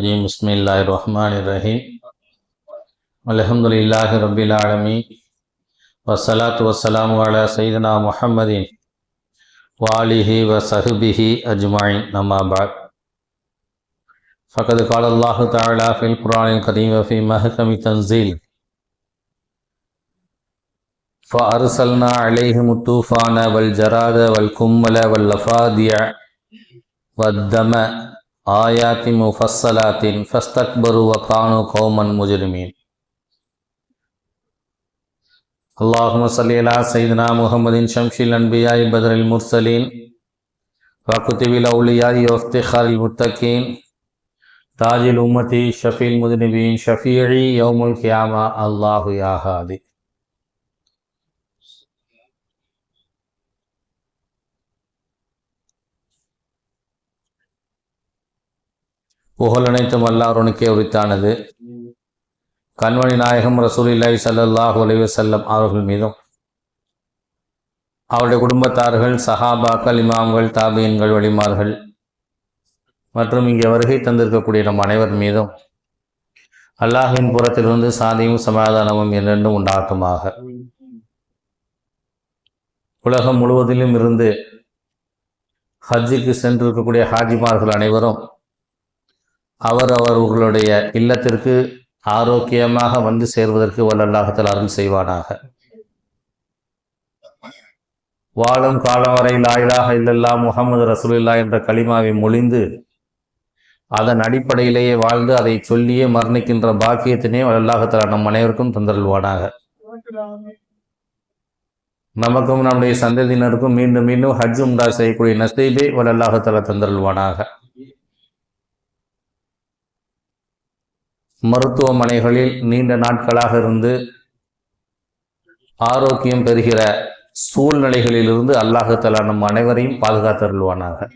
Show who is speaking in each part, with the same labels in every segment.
Speaker 1: الرجيم بسم الله الرحمن الرحيم الحمد لله رب العالمين والصلاة والسلام على سيدنا محمد وآله وصحبه أجمعين أما بعد فقد قال الله تعالى في القرآن الكريم وفي محكم تنزيل فأرسلنا عليهم الطوفان والجراد والكمل واللفادع والدم آيات مفصلات فاستكبروا وكانوا قوما مجرمين. اللهم صل على سيدنا محمد شمس الأنبياء بدر المرسلين وكتب الأولياء وافتخار المتقين. تاج الأمة شفيع المذنبين شفيعي يوم القيامة. الله يا هادي. புகழனைத்தும் அல்லாஹ்வுக்கே உரித்தானது கண்மணி நாயகம் ரசூலில்லாஹி சல்லாஹ் அலைஹி செல்லம் அவர்கள் மீதும் அவருடைய குடும்பத்தார்கள் சஹாபாக்கள் இமாம்கள் தாபியன்கள் வழிமார்கள் மற்றும் இங்கே வருகை தந்திருக்கக்கூடிய நம் அனைவர் மீதும் அல்லாஹின் புறத்திலிருந்து சாதியும் சமாதானமும் என்றென்றும் உண்டாகட்டுமாக உலகம் முழுவதிலும் இருந்து ஹஜ்ஜுக்கு சென்றிருக்கக்கூடிய ஹாஜிமார்கள் அனைவரும் அவர் அவர்களுடைய இல்லத்திற்கு ஆரோக்கியமாக வந்து சேர்வதற்கு வல்லல்லாகத்தில் அருள் செய்வானாக. வாழும் காலம் வரை லாயிலாக இல்லல்லா முகமது ரசூலில்லா என்ற களிமாவை மொழிந்து அதன் அடிப்படையிலேயே வாழ்ந்து அதை சொல்லியே மரணிக்கின்ற பாக்கியத்தினே வல்லல்லாஹத்தில் நம் அனைவருக்கும் தந்தருள்வானாக. நமக்கும் நம்முடைய சந்ததியினருக்கும் மீண்டும் மீண்டும் ஹஜ் உண்டா செய்யக்கூடிய நசீபை வல்லல்லாஹத்தில் தந்தருள்வானாக. மருத்துவமனைகளில் நீண்ட நாட்களாக இருந்து ஆரோக்கியம் பெறுகிற சூழ்நிலைகளிலிருந்து அல்லாஹத்தலா நம் அனைவரையும் பாதுகாத்தருள்வானாக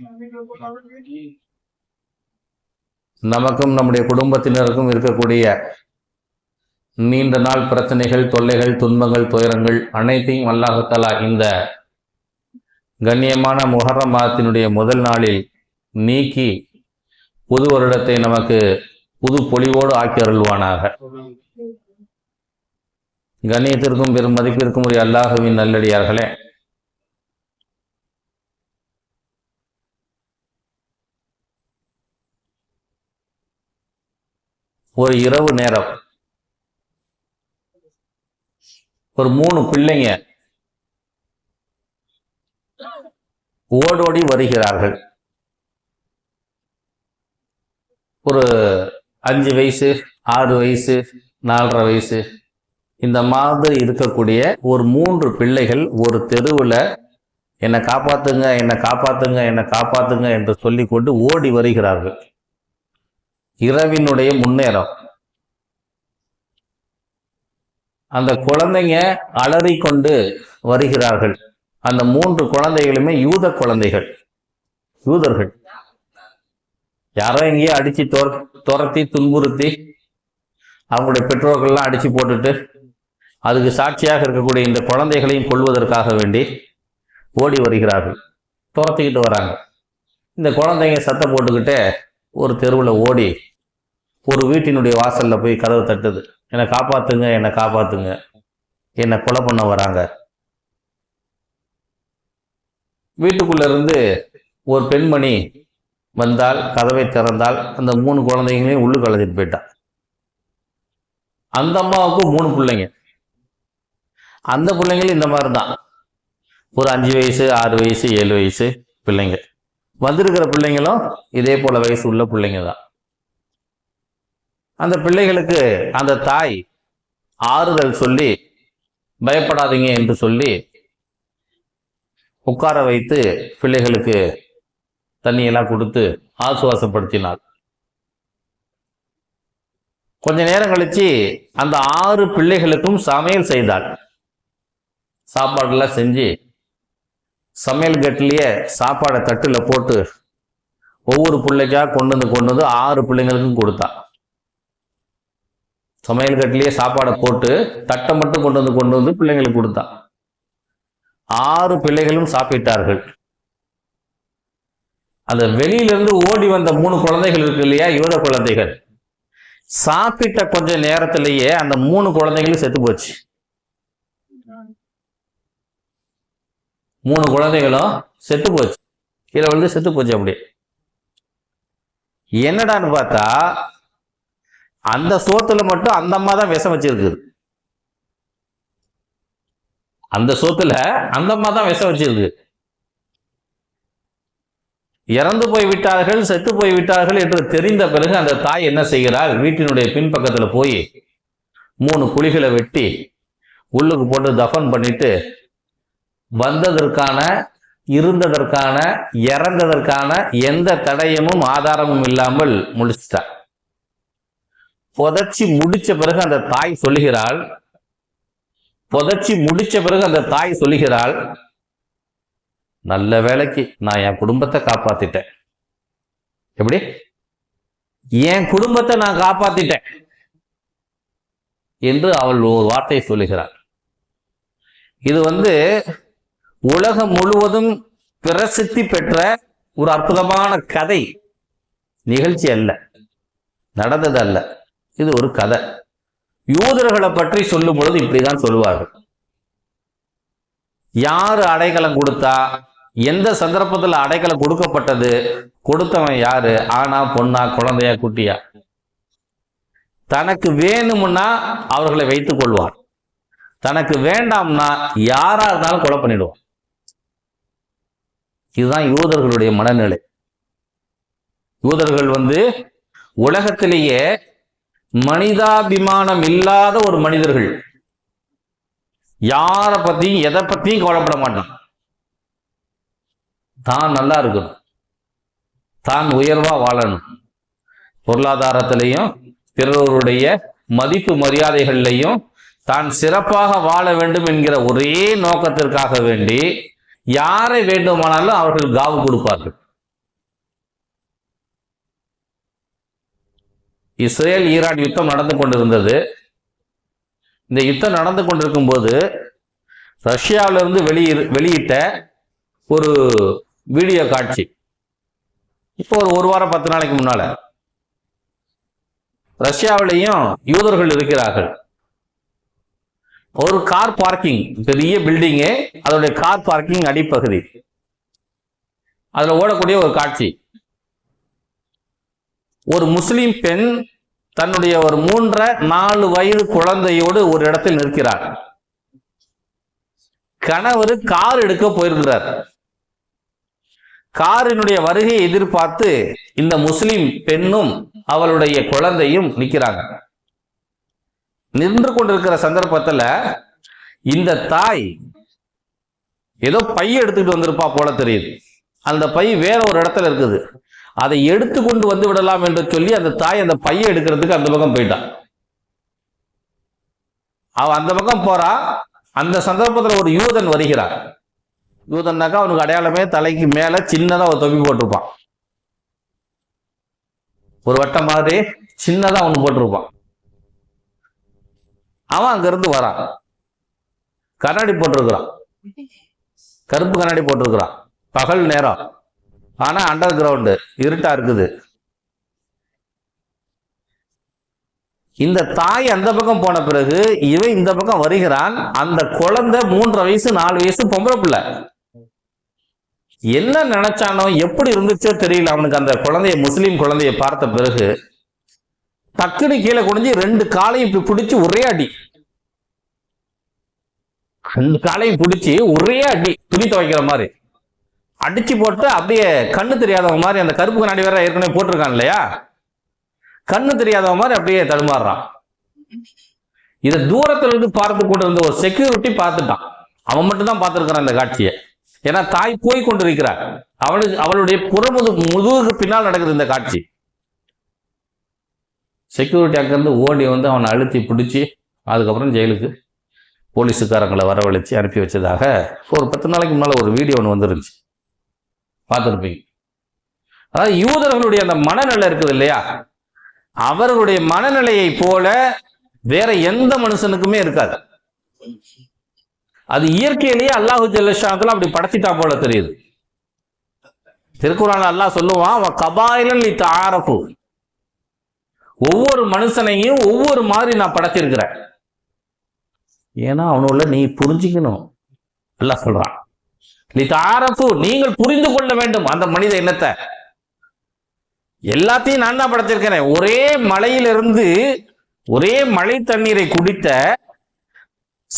Speaker 1: நமக்கும் நம்முடைய குடும்பத்தினருக்கும் இருக்கக்கூடிய நீண்ட நாள் பிரச்சனைகள் தொல்லைகள் துன்பங்கள் துயரங்கள் அனைத்தையும் அல்லாஹத்தலா இந்த கண்ணியமான முஹர்ரம் மாதத்தினுடைய முதல் நாளில் நீக்கி புது வருடத்தை நமக்கு புது பொலிவோடு ஆக்கி அருள்வானாக கண்ணியத்திற்கும் பெரும் மதிப்பிற்கும் உரிய அல்லாஹுவின் நல்லடியார்களே. ஒரு இரவு நேரம். ஒரு மூணு பிள்ளைங்க ஓடோடி வருகிறார்கள். ஒரு அஞ்சு வயசு ஆறு வயசு நாலரை வயசு. இந்த மாதிரி இருக்கக்கூடிய ஒரு மூன்று பிள்ளைகள் ஒரு தெருவில் என்னை காப்பாத்துங்க என்னை காப்பாத்துங்க என்னை காப்பாத்துங்க என்று சொல்லி கொண்டு ஓடி வருகிறார்கள். இரவினுடைய முன்னேறம். அந்த குழந்தைங்க அலறிக்கொண்டு வருகிறார்கள். அந்த மூன்று குழந்தைகளுமே யூத குழந்தைகள் யூதர்கள். யாரோ எங்கேயோ அடிச்சு துர துரத்தி துன்புறுத்தி அவங்களுடைய பெற்றோர்கள்லாம் அடிச்சு போட்டுட்டு அதுக்கு சாட்சியாக இருக்கக்கூடிய இந்த குழந்தைகளையும் கொள்வதற்காக வேண்டி ஓடி வருகிறார்கள். துரத்திக்கிட்டு வராங்க. இந்த குழந்தைங்க சத்தம் போட்டுக்கிட்டே ஒரு தெருவில் ஓடி ஒரு வீட்டினுடைய வாசலில் போய் கதவு தட்டுது. என்னை காப்பாற்றுங்க என்னை காப்பாற்றுங்க என்னை கொலை பண்ண வராங்க. வீட்டுக்குள்ளேருந்து ஒரு பெண்மணி வந்தால் கதவை திறந்தால் அந்த மூணு குழந்தைங்களையும் உள்ளு கலந்துட்டு போயிட்டான். அந்த அம்மாவுக்கு மூணு பிள்ளைங்க. அந்த பிள்ளைங்களும் இந்த மாதிரி தான் ஒரு அஞ்சு வயசு ஆறு வயசு ஏழு வயசு பிள்ளைங்க. வந்திருக்கிற பிள்ளைங்களும் இதே போல வயசு உள்ள பிள்ளைங்க தான் அந்த பிள்ளைகளுக்கு அந்த தாய் ஆறுதல் சொல்லி பயப்படாதீங்க என்று சொல்லி உட்கார வைத்து பிள்ளைகளுக்கு தண்ணியெல்லாம் கொடுத்து ஆசுவாசப்படுத்தினாள் கொஞ்ச நேரம் கழிச்சு அந்த ஆறு பிள்ளைகளுக்கும் சமையல் செய்தாள் சாப்பாடெல்லாம் செஞ்சு சமையல் கட்டிலேயே சாப்பாடை தட்டில் போட்டு ஒவ்வொரு பிள்ளைக்கா கொண்டு வந்து கொண்டு வந்து ஆறு பிள்ளைங்களுக்கும் கொடுத்தா. சமையல் கட்டிலேயே சாப்பாடை போட்டு தட்டை மட்டும் கொண்டு வந்து கொண்டு வந்து பிள்ளைங்களுக்கு கொடுத்தா. ஆறு பிள்ளைகளும் சாப்பிட்டார்கள். அந்த வெளியிலிருந்து ஓடி வந்த மூணு குழந்தைகள் இருக்கு இல்லையா? யூத குழந்தைகள். சாப்பிட்ட கொஞ்ச நேரத்திலேயே அந்த மூணு குழந்தைகளும் செத்து போச்சு. மூணு குழந்தைகளும் செத்து போச்சு. கீழே விழுந்து செத்து போச்சு அப்படியே. என்னடான்னு பார்த்தா அந்த சோத்துல மட்டும் அந்த அம்மா தான் விஷம் வச்சிருக்குது. அந்த சோத்துல அந்த அம்மா தான் விஷம் வச்சிருக்கு இறந்து போய் விட்டார்கள் செத்து போய் விட்டார்கள் என்று தெரிந்த பிறகு அந்த தாய் என்ன செய்கிறாள்? வீட்டினுடைய பின்பக்கத்துல போய் மூணு குழிகளை வெட்டி உள்ளுக்கு போட்டு தஃபன் பண்ணிட்டு வந்ததற்கான இருந்ததற்கான இறந்ததற்கான எந்த தடயமும் ஆதாரமும் இல்லாமல் முடிச்சிட்டார் புதைச்சி முடிச்ச பிறகு அந்த தாய் சொல்லுகிறாள் புதைச்சி முடிச்ச பிறகு அந்த தாய் சொல்லுகிறாள் நல்ல வேலைக்கு நான் என் குடும்பத்தை காப்பாத்திட்டேன். எப்படி? என் குடும்பத்தை நான் காப்பாத்திட்டேன். என்று அவள் ஒரு வார்த்தை சொல்லுகிறாள். இது வந்து உலகம் முழுவதும் பிரசித்தி பெற்ற ஒரு அற்புதமான கதை. நிகழ்ச்சி அல்ல. நடந்தது அல்ல. இது ஒரு கதை. யூதர்களை பற்றி சொல்லும் பொழுது இப்படிதான் சொல்லுவார்கள். யாரு அடைக்கலம் கொடுத்தா எந்த சந்தர்ப்பத்தில் அடைக்கலை கொடுக்கப்பட்டது? கொடுத்தவன் யாரு? ஆனா பொண்ணா குழந்தையா குட்டியா? தனக்கு வேணும்னா அவர்களை வைத்துக் கொள்வார். தனக்கு வேண்டாம்னா யாரா இருந்தாலும் கொலை பண்ணிடுவான். இதுதான் யூதர்களுடைய மனநிலை. யூதர்கள் வந்து உலகத்திலேயே மனிதாபிமானம் இல்லாத ஒரு மனிதர்கள். யாரை பத்தியும் எதை பத்தியும் கவலைப்பட மாட்டான். தான் நல்லா இருக்கணும். தான் உயர்வா வாழணும். பொருளாதாரத்திலையும் பிறருடைய மதிப்பு மரியாதைகள்லையும் தான் சிறப்பாக வாழ வேண்டும் என்கிற ஒரே நோக்கத்திற்காக வேண்டி யாரை வேண்டுமானாலும் அவர்கள் காவு கொடுப்பார்கள். இஸ்ரேல் ஈரான் யுத்தம் நடந்து கொண்டிருந்தது. இந்த யுத்தம் நடந்து கொண்டிருக்கும் போது ரஷ்யாவிலிருந்து வெளியிரு வெளியிட்ட ஒரு வீடியோ காட்சி. இப்போ ஒரு ஒரு வாரம் பத்து நாளைக்கு முன்னால ரஷ்யாவிலையும் யூதர்கள் இருக்கிறார்கள். ஒரு கார் பார்க்கிங் பெரிய பில்டிங்கு அதோடைய கார் பார்க்கிங் அடிப்பகுதி. அதுல ஓடக்கூடிய ஒரு காட்சி. ஒரு முஸ்லிம் பெண் தன்னுடைய ஒரு மூன்றரை நாலு வயது குழந்தையோடு ஒரு இடத்தில் நிற்கிறார். கணவர் கார் எடுக்க போயிருக்கிறார். காரினுடைய வருகையை எதிர்பார்த்து இந்த முஸ்லிம் பெண்ணும் அவளுடைய குழந்தையும் நிற்கிறாங்க. நின்று கொண்டிருக்கிற சந்தர்ப்பத்துல இந்த தாய் ஏதோ பைய எடுத்துக்கிட்டு வந்திருப்பா போல தெரியுது. அந்த பை வேற ஒரு இடத்துல இருக்குது. அதை எடுத்து கொண்டு வந்து விடலாம் என்று சொல்லி அந்த தாய் அந்த பையை எடுக்கிறதுக்கு அந்த பக்கம் போயிட்டான் அவ அந்த பக்கம் போறா. அந்த சந்தர்ப்பத்துல ஒரு யூதன் வருகிறார். யூதன்னாக்கா அவனுக்கு அடையாளமே தலைக்கு மேல சின்னதா ஒரு தொப்பி போட்டிருப்பான். ஒரு வட்டம் மாதிரி சின்னதா ஒண்ணு போட்டிருப்பான். அவன் அங்கிருந்து வரான். கண்ணாடி போட்டிருக்கிறான். கருப்பு கண்ணாடி போட்டிருக்கிறான். பகல் நேரம். ஆனா அண்டர் கிரவுண்டு இருட்டா இருக்குது. இந்த தாய் அந்த பக்கம் போன பிறகு இவன் இந்த பக்கம் வருகிறான். அந்த குழந்தை மூன்றரை வயசு நாலு வயசு பொம்பளை பிள்ளை. என்ன நினைச்சானோ எப்படி இருந்துச்சோ தெரியல. அவனுக்கு அந்த குழந்தைய முஸ்லீம் குழந்தைய பார்த்த பிறகு டக்குனு கீழே குனிஞ்சு ரெண்டு காலையும் இப்படி பிடிச்சி ஒரே அடி. ரெண்டு காலையும் பிடிச்சி ஒரே அடி துணி துவைக்கிற மாதிரி. அடிச்சு போட்டு அப்படியே கண்ணு தெரியாதவன் மாதிரி அந்த கருப்பு கண்ணாடி வேற ஏற்கனவே போட்டிருக்கான் இல்லையா? கண்ணு தெரியாதவன் மாதிரி அப்படியே தடுமாறுறான். இதை தூரத்துல இருந்து பார்த்து கொண்டு இருந்த ஒரு செக்யூரிட்டி பார்த்துட்டான். அவன் மட்டும் தான் பார்த்துருக்கான் இந்த காட்சியை. ஏன்னா தாய் போய் கொண்டிருக்கிறார். அவனுக்கு அவளுடைய புறமுது முதுகுக்கு பின்னால் நடக்குது இந்த காட்சி. செக்யூரிட்டி அங்கேருந்து ஓடி வந்து அவனை அழுத்தி பிடிச்சி அதுக்கப்புறம் ஜெயிலுக்கு போலீஸுக்காரங்களை வரவழைச்சி அனுப்பி வச்சதாக ஒரு பத்து நாளைக்கு முன்னால் ஒரு வீடியோ ஒன்று வந்துருந்துச்சு. பார்த்துருப்பீங்க. அதாவது யூதர்களுடைய அந்த மனநிலை இருக்குது இல்லையா? அவர்களுடைய மனநிலையை போல வேற எந்த மனுஷனுக்குமே இருக்காது. அது இயற்கையிலேயே அல்லாஹு ஜல்லஷாத்துல அப்படி படைச்சிட்டா போல தெரியுது. திருக்குறான் அல்லாஹ் சொல்லுவான் அவன் கபாயிலன் இத்த ஆரப்பு ஒவ்வொரு மனுஷனையும் ஒவ்வொரு மாதிரி நான் படைச்சிருக்கிறேன். ஏன்னா அவனுள்ள நீ புரிஞ்சுக்கணும். அல்லாஹ் சொல்றான். லித்தாரஃபு நீங்கள் புரிந்து கொள்ள வேண்டும். அந்த மனித இனத்தை எல்லாத்தையும் நான் தான் படைச்சிருக்கிறேன். ஒரே மலையிலிருந்து ஒரே மழை தண்ணீரை குடித்த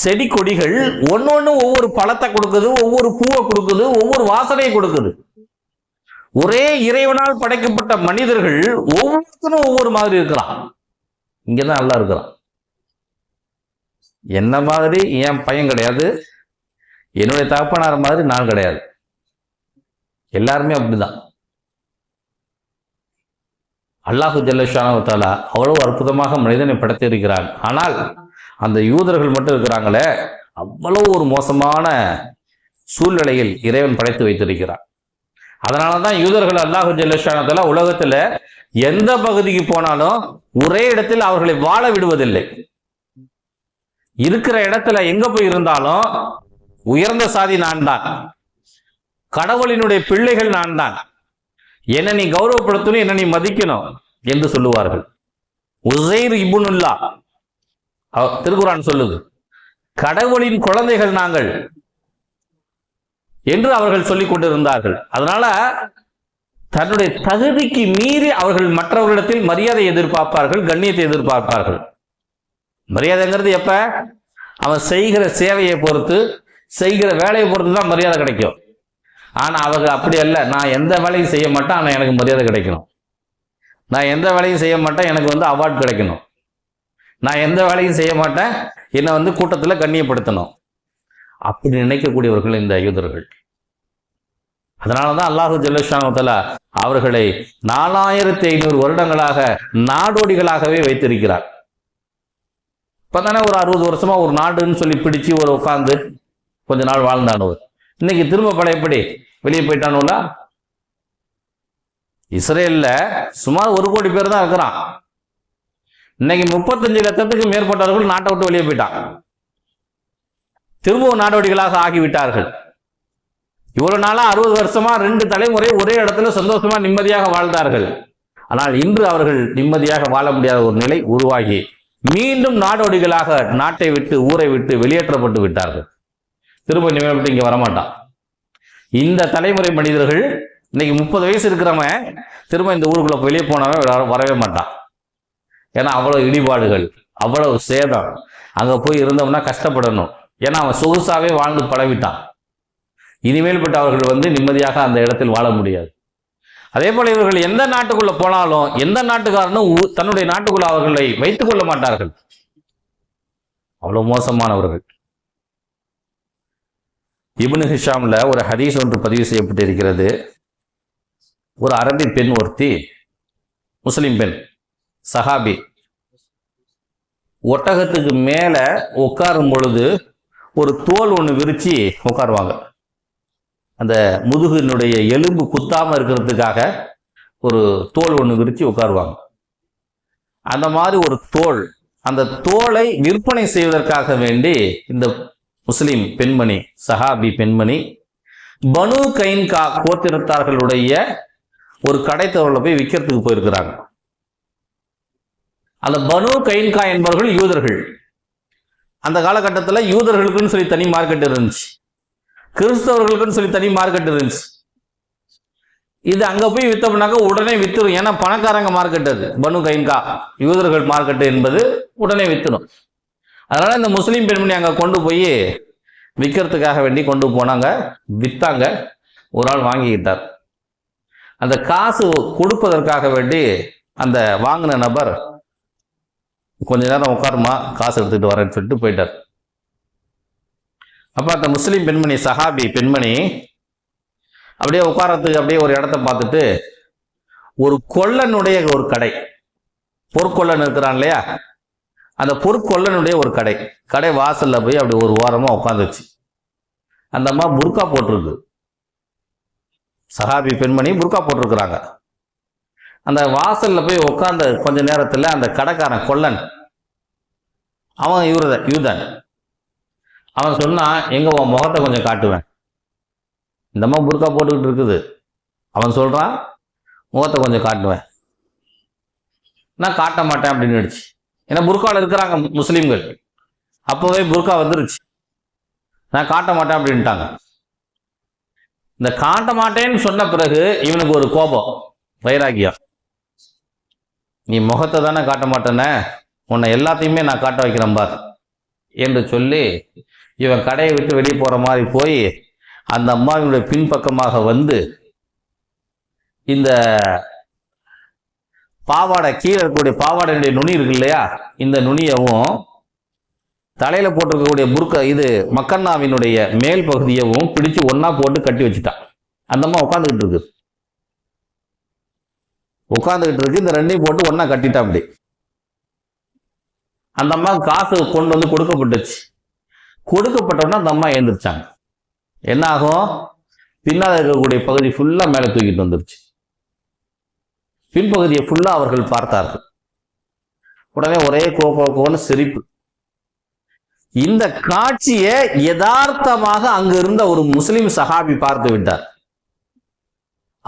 Speaker 1: செடி கொடிகள் ஒன்னொன்னு ஒவ்வொரு பழத்தை கொடுக்குது ஒவ்வொரு பூவை கொடுக்குது ஒவ்வொரு வாசனையை கொடுக்குது. ஒரே இறைவனால் படைக்கப்பட்ட மனிதர்கள் ஒவ்வொருத்தரும் ஒவ்வொரு மாதிரி இருக்கிறான் இங்கதான் நல்லா இருக்கிறான். என்ன மாதிரி? என் பையன் கிடையாது. என்னுடைய தகப்பனார் மாதிரி நான் கிடையாது. எல்லாருமே அப்படிதான். அல்லாஹு ஜல்லஷானவத்தாலா அவ்வளவு அற்புதமாக மனிதனை படைத்திருக்கிறான். ஆனால் அந்த யூதர்கள் மட்டும் இருக்கிறாங்களே அவ்வளவு ஒரு மோசமான சூழ்நிலையில் இறைவன் படைத்து வைத்திருக்கிறான் அதனால தான் யூதர்கள் அல்லாஹு ஜல்லஷானத்தாலா உலகத்துல எந்த பகுதிக்கு போனாலும் ஒரே இடத்தில் அவர்களை வாழ விடுவதில்லை. இருக்கிற இடத்துல எங்க போய் இருந்தாலும் உயர்ந்த சாதி நான் தான். கடவுளினுடைய பிள்ளைகள் நான் தான். என்ன நீ கௌரவப்படுத்தணும் என்ன நீ மதிக்கணும் என்று சொல்லுவார்கள். உசைர் இபுனுல்லா அவ- சொல்லுது. கடவுளின் குழந்தைகள் நாங்கள் என்று அவர்கள் சொல்லிக் கொண்டிருந்தார்கள். அதனால தன்னுடைய தகுதிக்கு மீறி அவர்கள் மற்றவர்களிடத்தில் மரியாதை எதிர்பார்ப்பார்கள் கண்ணியத்தை எதிர்பார்ப்பார்கள். மரியாதைங்கிறது எப்ப? அவன் செய்கிற சேவையை பொறுத்து செய்கிற வேலையை பொறுத்து தான் மரியாதை கிடைக்கும். ஆனா அவங்க அப்படி அல்ல. நான் எந்த வேலையும் செய்ய மாட்டேன் ஆனால் எனக்கு மரியாதை கிடைக்கணும். நான் எந்த வேலையும் செய்ய மாட்டேன் எனக்கு வந்து அவார்ட் கிடைக்கணும். நான் எந்த வேலையும் செய்ய மாட்டேன். என்னை வந்து கூட்டத்துல கண்ணியப்படுத்தணும். அப்படி நினைக்கக்கூடியவர்கள் இந்த யூதர்கள். அதனாலதான் அல்லாஹு ஜல்லஷானத்துல அவர்களை நாலாயிரத்தி ஐநூறு வருடங்களாக நாடோடிகளாகவே வைத்திருக்கிறார். இப்பதானே ஒரு அறுபது வருஷமா ஒரு நாடுன்னு சொல்லி பிடிச்சு ஒரு உட்காந்து கொஞ்ச நாள் வாழ்ந்தானவர் இன்னைக்கு திரும்ப பழையப்படி வெளியே போயிட்டானுல இஸ்ரேல்ல சுமார் ஒரு கோடி பேர் தான் இருக்கிறான். இன்னைக்கு முப்பத்தஞ்சு லட்சத்துக்கு மேற்பட்டவர்கள் நாட்டை விட்டு வெளியே போயிட்டான். திரும்பவும் நாடோடிகளாக ஆகிவிட்டார்கள். இவ்வளவு நாளா அறுபது வருஷமா ரெண்டு தலைமுறை ஒரே இடத்துல சந்தோஷமா நிம்மதியாக வாழ்ந்தார்கள். ஆனால் இன்று அவர்கள் நிம்மதியாக வாழ முடியாத ஒரு நிலை உருவாகி மீண்டும் நாடோடிகளாக நாட்டை விட்டு ஊரை விட்டு வெளியேற்றப்பட்டு விட்டார்கள். திரும்ப நிமிடம் விட்டு இங்க வரமாட்டான். இந்த தலைமுறை மனிதர்கள் இன்னைக்கு முப்பது வயசு இருக்கிறவன் திரும்ப இந்த ஊருக்குள்ள வெளியே போனவன் வரவே மாட்டான். ஏன்னா அவ்வளவு இடிபாடுகள் அவ்வளவு சேதம். அங்க போய் இருந்தோம்னா கஷ்டப்படணும். ஏன்னா அவன் சொகுசாவே வாழ்ந்து பழவிட்டான் இனிமேல் பட்ட அவர்கள் வந்து நிம்மதியாக அந்த இடத்தில் வாழ முடியாது. அதே போல இவர்கள் எந்த நாட்டுக்குள்ள போனாலும் எந்த நாட்டுக்காரனும் தன்னுடைய நாட்டுக்குள்ள அவர்களை வைத்துக் கொள்ள மாட்டார்கள். அவ்வளவு மோசமானவர்கள். இபுனு ஹிஷாம்ல ஒரு ஹதீஸ் ஒன்று பதிவு செய்யப்பட்டிருக்கிறது. ஒரு அரபி பெண் ஒருத்தி முஸ்லீம் பெண். சஹாபி. ஒட்டகத்துக்கு மேல உட்காரும் பொழுது ஒரு தோல் ஒன்று விரிச்சு உட்காருவாங்க. அந்த முதுகினுடைய எலும்பு குத்தாமல் இருக்கிறதுக்காக ஒரு தோல் ஒன்று விரித்து உட்காருவாங்க. அந்த மாதிரி ஒரு தோல் அந்த தோலை விற்பனை செய்வதற்காக வேண்டி இந்த முஸ்லிம் பெண்மணி சஹாபி பெண்மணி பனு கைன்கா கோத்திரத்தார்களுடைய ஒரு கடைத்தவரில் போய் விற்கிறதுக்கு போயிருக்கிறாங்க. அந்த பனு கைன்கா என்பவர்கள் யூதர்கள். அந்த காலகட்டத்தில் யூதர்களுக்குன்னு சொல்லி தனி மார்க்கெட் இருந்துச்சு. கிறிஸ்தவர்களுக்குன்னு சொல்லி தனி மார்க்கெட் இருந்துச்சு. இது அங்கே போய் வித்தோம்னாக்க உடனே வித்துரும். ஏன்னா பணக்காரங்க மார்க்கெட் அது. பனு கைன்கா யூதர்கள் மார்க்கெட் என்பது உடனே வித்துடும் அதனால இந்த முஸ்லீம் பெண்மணி அங்கே கொண்டு போய் விற்கிறதுக்காக வேண்டி கொண்டு போனாங்க. வித்தாங்க. ஒரு ஆள் வாங்கிக்கிட்டார். அந்த காசு கொடுப்பதற்காக வேண்டி அந்த வாங்கின நபர் கொஞ்ச நேரம் உட்காருமா? காசு எடுத்துகிட்டு வரேன்னு சொல்லிட்டு போயிட்டார். அப்போ அந்த முஸ்லீம் பெண்மணி சஹாபி பெண்மணி அப்படியே உட்காரத்துக்கு அப்படியே ஒரு இடத்த பார்த்துட்டு ஒரு கொல்லனுடைய ஒரு கடை. பொற்கொள்ளன் இருக்கிறான் இல்லையா? அந்த பொற்கொள்ளனுடைய ஒரு கடை. கடை வாசலில் போய் அப்படி ஒரு ஓரமாக உட்காந்துச்சு. அந்த அம்மா புர்கா போட்டிருக்கு. சஹாபி பெண்மணி புர்கா போட்டிருக்கிறாங்க. அந்த வாசலில் போய் உட்காந்த கொஞ்ச நேரத்தில் அந்த கடைக்காரன் கொல்லன். அவன் இவரத யூதன். அவன் சொன்னான் எங்கே உன் முகத்தை கொஞ்சம் காட்டுவேன். இந்த அம்மா புர்கா போட்டுக்கிட்டு இருக்குது. அவன் சொல்கிறான் முகத்தை கொஞ்சம் காட்டுவேன். நான் காட்ட மாட்டேன் அப்படின்னு ஏன்னா புர்காவில் இருக்கிறாங்க முஸ்லீம்கள். அப்போவே புர்கா வந்துருச்சு. நான் காட்ட மாட்டேன் அப்படின்ட்டாங்க. இந்த காட்ட மாட்டேன்னு சொன்ன பிறகு இவனுக்கு ஒரு கோபம் வைராகியம். நீ முகத்தை தானே காட்ட மாட்டேனே? உன்னை எல்லாத்தையுமே நான் காட்ட வைக்கிறேன் பார். என்று சொல்லி இவன் கடையை விட்டு வெளியே போகிற மாதிரி போய் அந்த அம்மாவினுடைய பின்பக்கமாக வந்து இந்த பாவாடை கீழே இருக்கக்கூடிய பாவாடையுடைய நுனி இருக்கு இல்லையா இந்த நுனியவும் தலையில் போட்டிருக்கக்கூடிய புர்க்க இது மக்கண்ணாவினுடைய மேல் பகுதியவும் பிடிச்சு ஒன்றா போட்டு கட்டி வச்சுட்டான். அந்த அம்மா உட்காந்துக்கிட்டு இருக்குது. உட்காந்துக்கிட்டு இருக்கு இந்த ரெண்டையும் போட்டு ஒன்றா கட்டிட்டா அப்படி அந்த அம்மா காசு கொண்டு வந்து கொடுக்கப்பட்டுச்சு. கொடுக்கப்பட்டோன்னா அந்த அம்மா எழுந்திரிச்சாங்க. என்ன ஆகும்? பின்னால் இருக்கக்கூடிய பகுதி ஃபுல்லா மேலே தூக்கிட்டு வந்துருச்சு. பின்பகுதியை ஃபுல்லா அவர்கள் பார்த்தார்கள். உடனே ஒரே கோ கோ சிரிப்பு. இந்த காட்சியை யதார்த்தமாக அங்கிருந்த ஒரு முஸ்லிம் சஹாபி பார்த்து விட்டார்.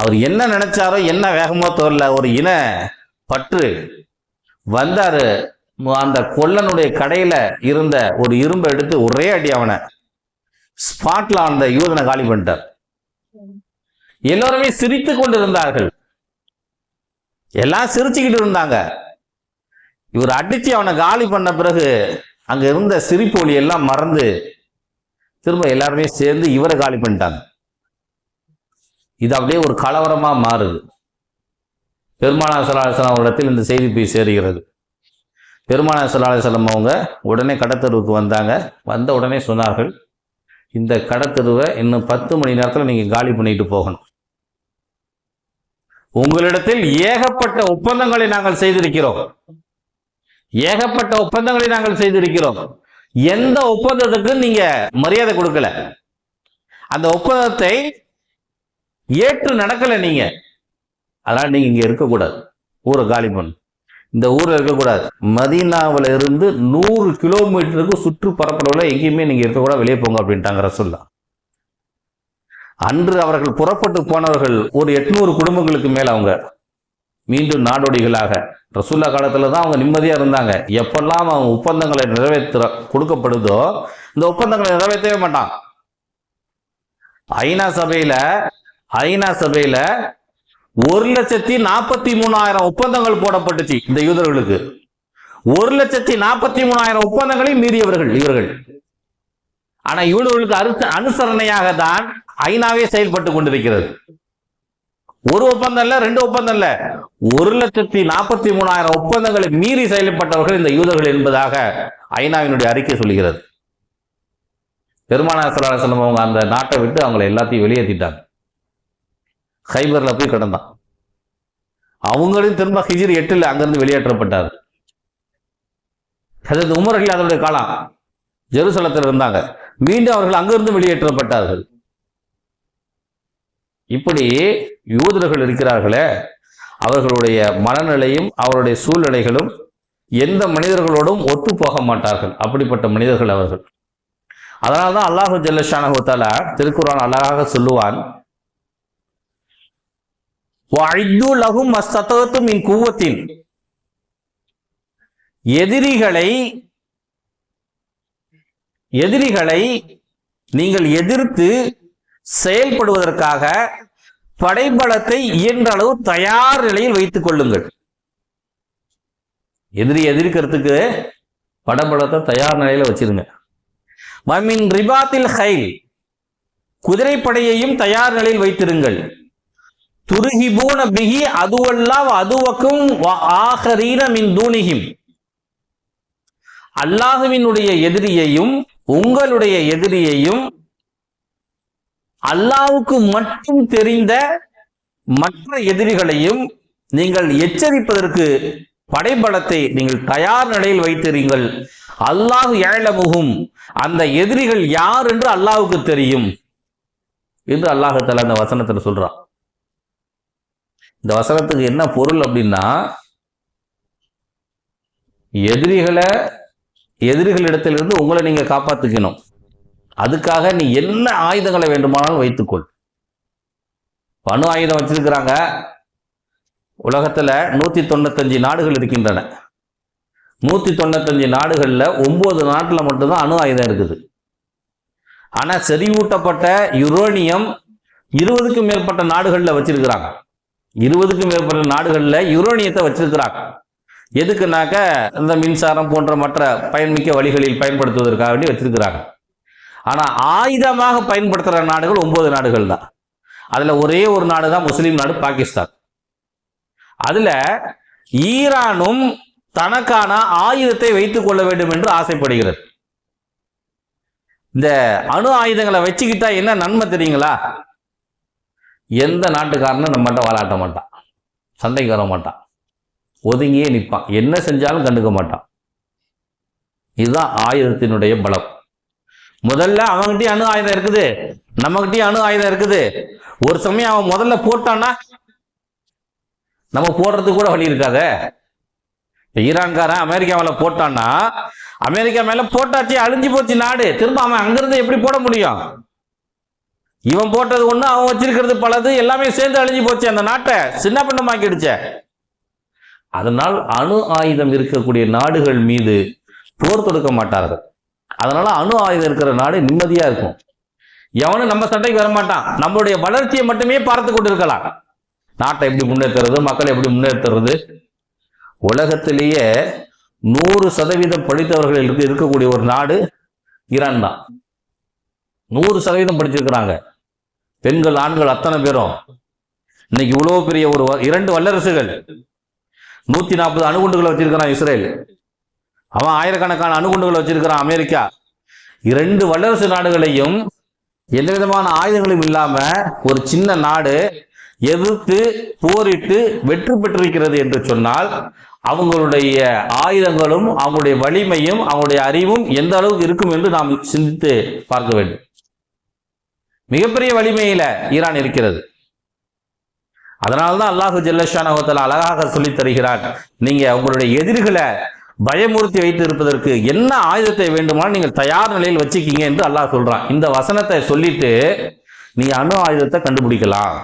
Speaker 1: அவர் என்ன நினைச்சாரோ என்ன வேகமோ தோறல ஒரு இன பற்று வந்தாரு. அந்த கொல்லனுடைய கடையில இருந்த ஒரு இரும்பை எடுத்து ஒரே அடி அவனை ஸ்பாட்ல அந்த யூதனை காலி பண்ணிட்டார். எல்லோருமே சிரித்து கொண்டு இருந்தார்கள் எல்லாம் சிரிச்சுக்கிட்டு இருந்தாங்க. இவர் அடிச்சு அவனை காலி பண்ண பிறகு அங்க இருந்த சிரிப்பு ஒளி எல்லாம் மறந்து திரும்ப எல்லாருமே சேர்ந்து இவரை காலி பண்ணிட்டாங்க. இது அப்படியே ஒரு கலவரமா மாறுது. பெருமானா சலாஹலம் அவரிடத்தில் இந்த செய்தி போய் சேருகிறது. பெருமானா சலாஹலம் அவங்க உடனே கடத்தெருவுக்கு வந்தாங்க. வந்த உடனே சொன்னார்கள் இந்த கடத்தெருவை இன்னும் பத்து மணி நேரத்தில் நீங்க காலி பண்ணிட்டு போகணும். உங்களிடத்தில் ஏகப்பட்ட ஒப்பந்தங்களை நாங்கள் செய்திருக்கிறோம். ஏகப்பட்ட ஒப்பந்தங்களை நாங்கள் செய்திருக்கிறோம். எந்த ஒப்பந்தத்துக்கு நீங்க மரியாதை கொடுக்கல. அந்த ஒப்பந்தத்தை ஏற்று நடக்கல நீங்க. அதனால நீங்க இங்க இருக்கக்கூடாது. ஊரை காலி பண்ணு. இந்த ஊர்ல இருக்கக்கூடாது. மதீனாவுல இருந்து நூறு கிலோமீட்டருக்கு சுற்று பரப்பளவுல எங்கேயுமே நீங்க இருக்கக்கூடாது. வெளியே போங்க அப்படின்ட்டாங்க ரசுல்லா. அன்று அவர்கள் புறப்பட்டு போனவர்கள் ஒரு எட்நூறு குடும்பங்களுக்கு மேல அவங்க. மீண்டும் நாடோடிகளாக. ரசுல்லா காலத்துல தான் அவங்க நிம்மதியா இருந்தாங்க. எப்பெல்லாம் அவங்க ஒப்பந்தங்களை நிறைவேற்ற கொடுக்கப்படுதோ இந்த ஒப்பந்தங்களை நிறைவேற்றவே மாட்டான் ஐநா சபையில ஐநா சபையில ஒரு லட்சத்தி நாற்பத்தி மூணாயிரம் ஒப்பந்தங்கள் போடப்பட்டுச்சு இந்த யூதர்களுக்கு. ஒரு லட்சத்தி நாற்பத்தி மூணாயிரம் ஒப்பந்தங்களையும் மீறியவர்கள் இவர்கள். ஆனா யூதர்களுக்கு அருச அனுசரணையாக தான் ஐநாவே செயல்பட்டு கொண்டிருக்கிறது. ஒரு ஒப்பந்தம் இல்ல ரெண்டு ஒப்பந்தம் இல்ல. ஒரு லட்சத்தி நாற்பத்தி மூணாயிரம் ஒப்பந்தங்களை மீறி செயல்பட்டவர்கள் இந்த யூதர்கள் என்பதாக ஐநாவினுடைய அறிக்கை சொல்கிறது பெருமானார் ஸல்லல்லாஹு அவங்க அந்த நாட்டை விட்டு அவங்களை எல்லாத்தையும் வெளியேற்றிட்டாங்க ஹைபரில் போய் கிடந்தான். அவங்களையும் திரும்ப ஹிஜ்ரி எட்டில் அங்கிருந்து வெளியேற்றப்பட்டார். அதாவது உமர்கள் அதனுடைய காலம் ஜெருசலத்தில் இருந்தாங்க. மீண்டும் அவர்கள் அங்கிருந்து வெளியேற்றப்பட்டார்கள். இப்படி யூதர்கள் இருக்கிறார்களே அவர்களுடைய மனநிலையும் அவருடைய சூழ்நிலைகளும் எந்த மனிதர்களோடும் ஒத்து போக மாட்டார்கள். அப்படிப்பட்ட மனிதர்கள் அவர்கள். அதனால்தான் அல்லாஹு ஜல்லஷானஹு திருக்குறான் அழகாக சொல்லுவான். வஅய்து லகும் மஸ்ததத்து இன் கூவத்தின் எதிரிகளை எதிரிகளை நீங்கள் எதிர்த்து செயல்படுவதற்காக படைபலத்தை இயன்ற அளவு தயார் நிலையில் வைத்துக் கொள்ளுங்கள். எதிரி எதிர்க்கிறதுக்கு படபலத்தை தயார் நிலையில வச்சிருங்க. மமின் ரிபாத்தில் ஹைல். குதிரைப்படையையும் தயார் நிலையில் வைத்திருங்கள். துருகிபூன பிகி அதுவல்லாம் அதுவக்கும் ஆகரீன மின் தூணிகிம் அல்லாஹுவினுடைய எதிரியையும் உங்களுடைய எதிரியையும் அல்லாவுக்கு மட்டும் தெரிந்த மற்ற எதிரிகளையும் நீங்கள் எச்சரிப்பதற்கு படைபலத்தை நீங்கள் தயார் நிலையில் வைத்திருங்கள். அல்லாஹ் ஏழமுகும் அந்த எதிரிகள் யார் என்று அல்லாவுக்கு தெரியும். என்று அல்லாஹத்தால அந்த வசனத்துல சொல்றான். இந்த வசனத்துக்கு என்ன பொருள் அப்படின்னா எதிரிகளை எதிரிகளிடத்திலிருந்து உங்களை நீங்க காப்பாத்திக்கணும். அதுக்காக நீ என்ன ஆயுதங்களை வேண்டுமானாலும் வைத்துக்கொள். அணு ஆயுதம் வச்சிருக்கிறாங்க. உலகத்துல நூத்தி தொண்ணூத்தஞ்சு நாடுகள் இருக்கின்றன. நூத்தி தொண்ணூத்தஞ்சு நாடுகள்ல ஒன்பது நாட்டுல மட்டும்தான் அணு ஆயுதம் இருக்குது. ஆனா செறிவூட்டப்பட்ட யுரோனியம் இருபதுக்கும் மேற்பட்ட நாடுகள்ல வச்சிருக்கிறாங்க. இருபதுக்கும் மேற்பட்ட நாடுகளில் யுரோனியத்தை வச்சிருக்கிறாங்க. எதுக்குனாக்க இந்த மின்சாரம் போன்ற மற்ற பயன்மிக்க வழிகளில் பயன்படுத்துவதற்காக வேண்டி வச்சிருக்கிறாங்க. ஆனால் ஆயுதமாக பயன்படுத்துகிற நாடுகள் ஒன்பது நாடுகள் தான். அதில் ஒரே ஒரு நாடு தான் முஸ்லீம் நாடு பாகிஸ்தான். அதில் ஈரானும் தனக்கான ஆயுதத்தை வைத்துக் கொள்ள வேண்டும் என்று ஆசைப்படுகிறது. இந்த அணு ஆயுதங்களை வச்சுக்கிட்டா என்ன நன்மை தெரியுங்களா? எந்த நாட்டுக்காரனும் நம்மகிட்ட வாலாட்ட மாட்டான். சண்டைக்கு வர மாட்டான். ஒதுங்கியே நிற்பான். என்ன செஞ்சாலும் கண்டுக்க மாட்டான். இதுதான் ஆயுதத்தினுடைய பலம். முதல்ல அவங்ககிட்டயும் அணு ஆயுதம் இருக்குது. நம்மகிட்டயும் அணு ஆயுதம் இருக்குது. ஒரு சமயம் அவன் முதல்ல போட்டான்னா நம்ம போடுறதுக்கு கூட வழி இருக்காதே. ஈரான்காரன் அமெரிக்காவில் போட்டான்னா அமெரிக்கா மேல போட்டாச்சு அழிஞ்சு போச்சு நாடு. திரும்ப அவன் அங்கிருந்து எப்படி போட முடியும்? இவன் போட்டது ஒண்ணு அவன் வச்சிருக்கிறது பலது எல்லாமே சேர்ந்து அழிஞ்சு போச்சு. அந்த நாட்டை சின்ன பின்னமாக்கிடுச்சே. அதனால் அணு ஆயுதம் இருக்கக்கூடிய நாடுகள் மீது போர் தொடுக்க மாட்டார்கள். அதனால அணு ஆயுதம் இருக்கிற நாடு நிம்மதியா இருக்கும். எவனும் நம்ம சண்டைக்கு வர மாட்டான் நம்மளுடைய வளர்ச்சியை மட்டுமே பார்த்து கொண்டிருக்கலாம். நாட்டை எப்படி முன்னேற்றுறது மக்களை எப்படி முன்னேற்றுறது? உலகத்திலேயே நூறு சதவீதம் படித்தவர்கள் இருக்கக்கூடிய ஒரு நாடு ஈரான் தான். நூறு சதவீதம் படிச்சிருக்கிறாங்க. பெண்கள் ஆண்கள் அத்தனை பேரும். இன்னைக்கு இவ்வளவு பெரிய ஒரு வ- இரண்டு வல்லரசுகள். நூத்தி நாற்பது அணுகுண்டுகளை வச்சிருக்கிறான் இஸ்ரேல். அவன் ஆயிரக்கணக்கான அணுகுண்டுகளை வச்சிருக்கிறான் அமெரிக்கா. இரண்டு வல்லரசு நாடுகளையும் எந்த விதமான ஆயுதங்களும் இல்லாம ஒரு சின்ன நாடு எதிர்த்து போரிட்டு வெற்றி பெற்றிருக்கிறது என்று சொன்னால் அவங்களுடைய ஆயுதங்களும் அவங்களுடைய வலிமையும் அவங்களுடைய அறிவும் எந்த அளவுக்கு இருக்கும் என்று நாம் சிந்தித்து பார்க்க வேண்டும். மிகப்பெரிய வலிமையில ஈரான் இருக்கிறது. அதனால்தான் அல்லாஹு ஜல்லஷானகத்தில் அழகாக சொல்லித் தருகிறார் நீங்க உங்களுடைய எதிரிகளை பயமுறுத்தி வைத்து இருப்பதற்கு என்ன ஆயுதத்தை வேண்டுமானு நீங்கள் தயார் நிலையில் வச்சுக்கீங்க என்று அல்லாஹ் சொல்றான். இந்த வசனத்தை சொல்லிட்டு நீங்க அணு ஆயுதத்தை கண்டுபிடிக்கலாம்.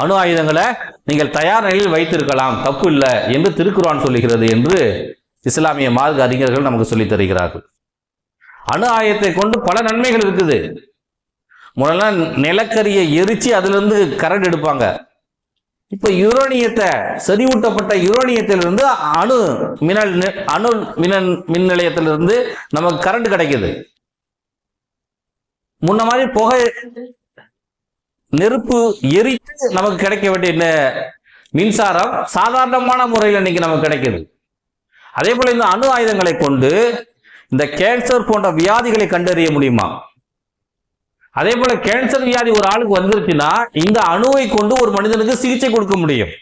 Speaker 1: அணு ஆயுதங்களை நீங்கள் தயார் நிலையில் வைத்திருக்கலாம். தப்பு இல்லை என்று திருக்குறான் சொல்லுகிறது என்று இஸ்லாமிய மார்க்க அறிஞர்கள் நமக்கு சொல்லித் தருகிறார்கள். அணு ஆயுதத்தை கொண்டு பல நன்மைகள் இருக்குது. முதல்ல நிலக்கரியை எரிச்சு அதுலேருந்து கரண்ட் எடுப்பாங்க. இப்போ யுரோனியத்தை செறிவூட்டப்பட்ட யுரேனியத்திலிருந்து அணு மினல் அணு மினல் மின் நிலையத்திலிருந்து நமக்கு கரண்ட் கிடைக்குது. முன்ன மாதிரி புகை நெருப்பு எரித்து நமக்கு கிடைக்க வேண்டிய மின்சாரம் சாதாரணமான முறையில் இன்னைக்கு நமக்கு கிடைக்குது. அதே போல இந்த அணு ஆயுதங்களை கொண்டு இந்த கேன்சர் போன்ற வியாதிகளை கண்டறிய முடியுமா? அதே போல கேன்சர் வியாதி ஒரு ஆளுக்கு வந்துருச்சுன்னா இந்த அணுவை கொண்டு ஒரு மனிதனுக்கு சிகிச்சை கொடுக்க முடியும்.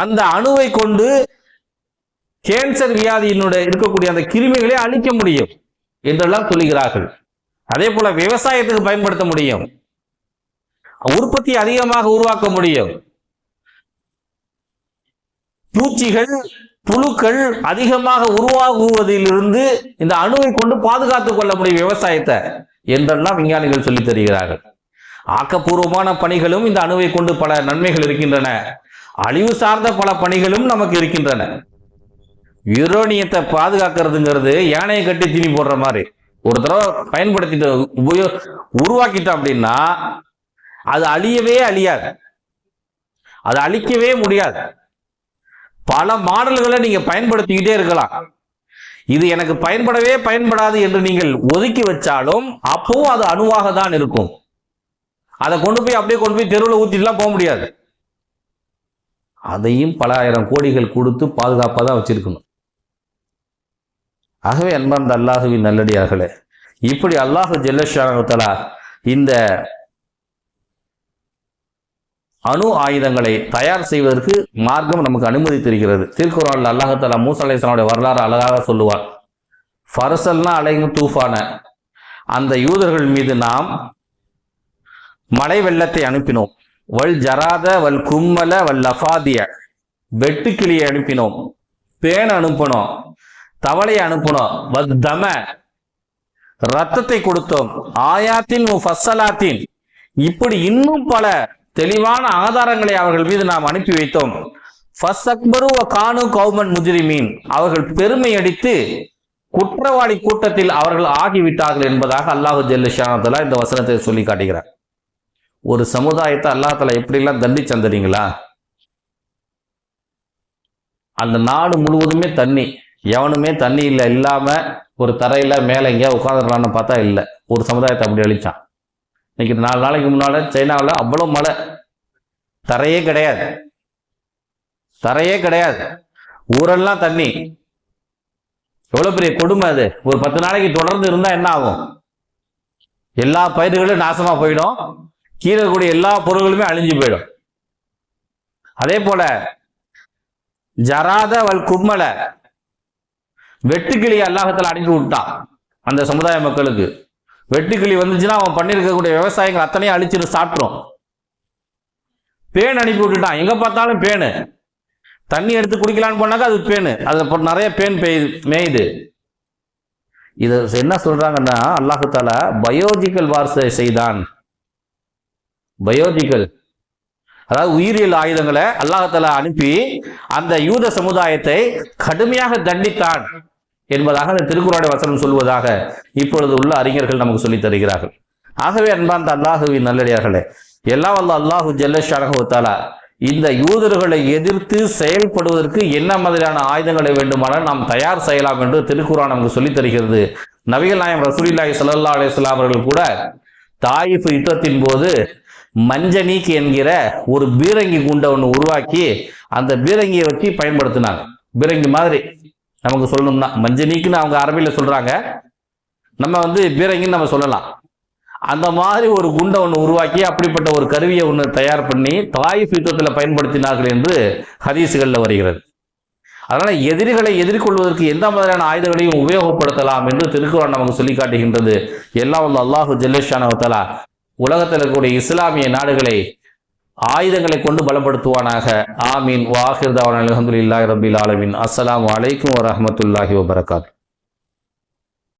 Speaker 1: அந்த அணுவை கொண்டு கேன்சர் வியாதியினுடைய இருக்கக்கூடிய அந்த கிருமிகளை அழிக்க முடியும் என்றெல்லாம் சொல்லுகிறார்கள். அதே போல விவசாயத்துக்கு பயன்படுத்த முடியும். உற்பத்தி அதிகமாக உருவாக்க முடியும். பூச்சிகள் புழுக்கள் அதிகமாக உருவாகுவதிலிருந்து இந்த அணுவை கொண்டு பாதுகாத்துக் கொள்ள முடியும் விவசாயத்தை. என்றெல்லாம் விஞ்ஞானிகள் சொல்லித் தருகிறார்கள். ஆக்கப்பூர்வமான பணிகளும் இந்த அணுவை கொண்டு பல நன்மைகள் இருக்கின்றன. அழிவு சார்ந்த பல பணிகளும் நமக்கு இருக்கின்றன. யுரோனியத்தை பாதுகாக்கிறதுங்கிறது யானையை கட்டி தீனி போடுற மாதிரி. ஒரு தடவை பயன்படுத்திட்டு உபயோ உருவாக்கிட்டோம் அப்படின்னா அது அழியவே அழியாது. அது அழிக்கவே முடியாது. பல மாடல்களை நீங்க பயன்படுத்திக்கிட்டே இருக்கலாம். இது எனக்கு பயன்படவே பயன்படாது என்று நீங்கள் ஒதுக்கி வச்சாலும் அப்பவும் அது அணுவாக தான் இருக்கும். அதை கொண்டு போய் அப்படியே கொண்டு போய் தெருவில் ஊற்றிட்டுலாம் போக முடியாது. அதையும் பல ஆயிரம் கோடிகள் கொடுத்து பாதுகாப்பாக தான் வச்சிருக்கணும். ஆகவே அன்பார்ந்த அல்லாஹுவின் நல்லடியார்களே இப்படி அல்லாஹு ஜெல்லஷானத்தலா இந்த அணு ஆயுதங்களை தயார் செய்வதற்கு மார்க்கம் நமக்கு அனுமதித்திருக்கிறது திருக்குறள் அல்லாஹாலா மூசா அலைஹிஸ்ஸலாமுடைய வரலாறு அழகாக சொல்லுவார். ஃபரசல்னா அலையும் தூஃபான. அந்த யூதர்கள் மீது நாம் மழை வெள்ளத்தை அனுப்பினோம். வல் ஜராத வல் கும்மல வல் லஃபாதிய. வெட்டுக்கிளியை அனுப்பினோம். பேன் அனுப்பினோம். தவளை அனுப்பினோம். வத் தம. ரத்தத்தை கொடுத்தோம். ஆயாத்தின் முஃபஸ்ஸலாத்தின். இப்படி இன்னும் பல தெளிவான ஆதாரங்களை அவர்கள் மீது நாம் அனுப்பி வைத்தோம். கானு கௌமன் முஜ்ரிமீன். அவர்கள் பெருமை அடித்து குற்றவாளி கூட்டத்தில் அவர்கள் ஆகிவிட்டார்கள் என்பதாக அல்லாஹு ஜல்லுஷானத்துல இந்த வசனத்தை சொல்லி காட்டுகிறார். ஒரு சமுதாயத்தை அல்லாஹால எப்படிலாம் தண்டி தெரியுங்களா அந்த நாடு முழுவதுமே தண்ணி எவனுமே தண்ணி இல்லை இல்லாம ஒரு தரையில மேல எங்கேயா உட்காந்துடலான்னு பார்த்தா இல்லை. ஒரு சமுதாயத்தை அப்படி அழிச்சான். இன்னைக்கு நாலு நாளைக்கு முன்னால் சைனாவில் அவ்வளோ மழை. தரையே கிடையாது. தரையே கிடையாது. ஊரெல்லாம் தண்ணி. எவ்வளோ பெரிய கொடுமை அது. ஒரு பத்து நாளைக்கு தொடர்ந்து இருந்தால் என்ன ஆகும்? எல்லா பயிர்களும் நாசமாக போயிடும். கீழே கூடிய எல்லா பொருள்களுமே அழிஞ்சு போயிடும். அதே போல ஜராத வல் கும்மலை. வெட்டுக்கிளியை அல்லாஹத்தில் அடிஞ்சு விட்டான். அந்த சமுதாய மக்களுக்கு. வெட்டுக்கிளி வந்துச்சுன்னா அவன் பண்ணியிருக்கக்கூடிய விவசாயங்கள் அத்தனையும் அழிச்சிட்டு சாப்பிட்றோம் பேன் அனுப்பி விட்டுட்டான். எங்கே பார்த்தாலும் பேனு. தண்ணி எடுத்து குடிக்கலான்னு போனாக்கா அது பேனு. அதில் நிறைய பேன் பெய்யுது மேயுது. இது என்ன சொல்றாங்கன்னா அல்லாஹு தாலா பயோஜிக்கல் வார்த்தை செய்தான். பயோஜிக்கல். அதாவது உயிரியல் ஆயுதங்களை அல்லாஹால அனுப்பி அந்த யூத சமுதாயத்தை கடுமையாக தண்டித்தான். என்பதாக அந்த திருக்குறளுடைய வசனம் சொல்வதாக இப்பொழுது உள்ள அறிஞர்கள் நமக்கு சொல்லித் தருகிறார்கள். ஆகவே அன்பார்ந்த அல்லாஹுவின் நல்லடியார்களே எல்லாம் வல்ல அல்லாஹு ஜல்லஷானகுத்தாலா இந்த யூதர்களை எதிர்த்து செயல்படுவதற்கு என்ன மாதிரியான ஆயுதங்களை வேண்டுமானால் நாம் தயார் செய்யலாம் என்று திருக்குறான் நமக்கு சொல்லித் தருகிறது. நபிகள் நாயம் ரசூலில்லாஹி சல்லா அலைஹி அவர்கள் கூட தாயிஃப் யுத்தத்தின் போது மஞ்சனீக் என்கிற ஒரு பீரங்கி குண்டை ஒன்று உருவாக்கி அந்த பீரங்கியை வச்சு பயன்படுத்தினாங்க. பீரங்கி மாதிரி. நமக்கு சொல்லணும்னா மஞ்சனீக்குன்னு அவங்க அரபியில் சொல்கிறாங்க நம்ம வந்து பீரங்கின்னு நம்ம சொல்லலாம். அந்த மாதிரி ஒரு குண்டை ஒன்று உருவாக்கி அப்படிப்பட்ட ஒரு கருவியை ஒன்று தயார் பண்ணி தாயிஃப் யுத்தத்தில் பயன்படுத்தினார்கள் என்று ஹதீஸுகளில் வருகிறது. அதனால் எதிரிகளை எதிர்கொள்வதற்கு எந்த மாதிரியான ஆயுதங்களையும் உபயோகப்படுத்தலாம் என்று திருக்குறான் நமக்கு சொல்லி காட்டுகின்றது. எல்லாம் வந்து அல்லாஹு ஜல்லேஷானவத்தலா உலகத்தில் இருக்கக்கூடிய இஸ்லாமிய நாடுகளை ஆயுதங்களை கொண்டு பலப்படுத்துவானாக. ஆமீன். வாஹிர் தவான் அலமதுல்லாஹி ரபில் ஆலமின். அஸ்லாம் வலைக்கம் வரமத்துல்லாஹி வபரகாத்.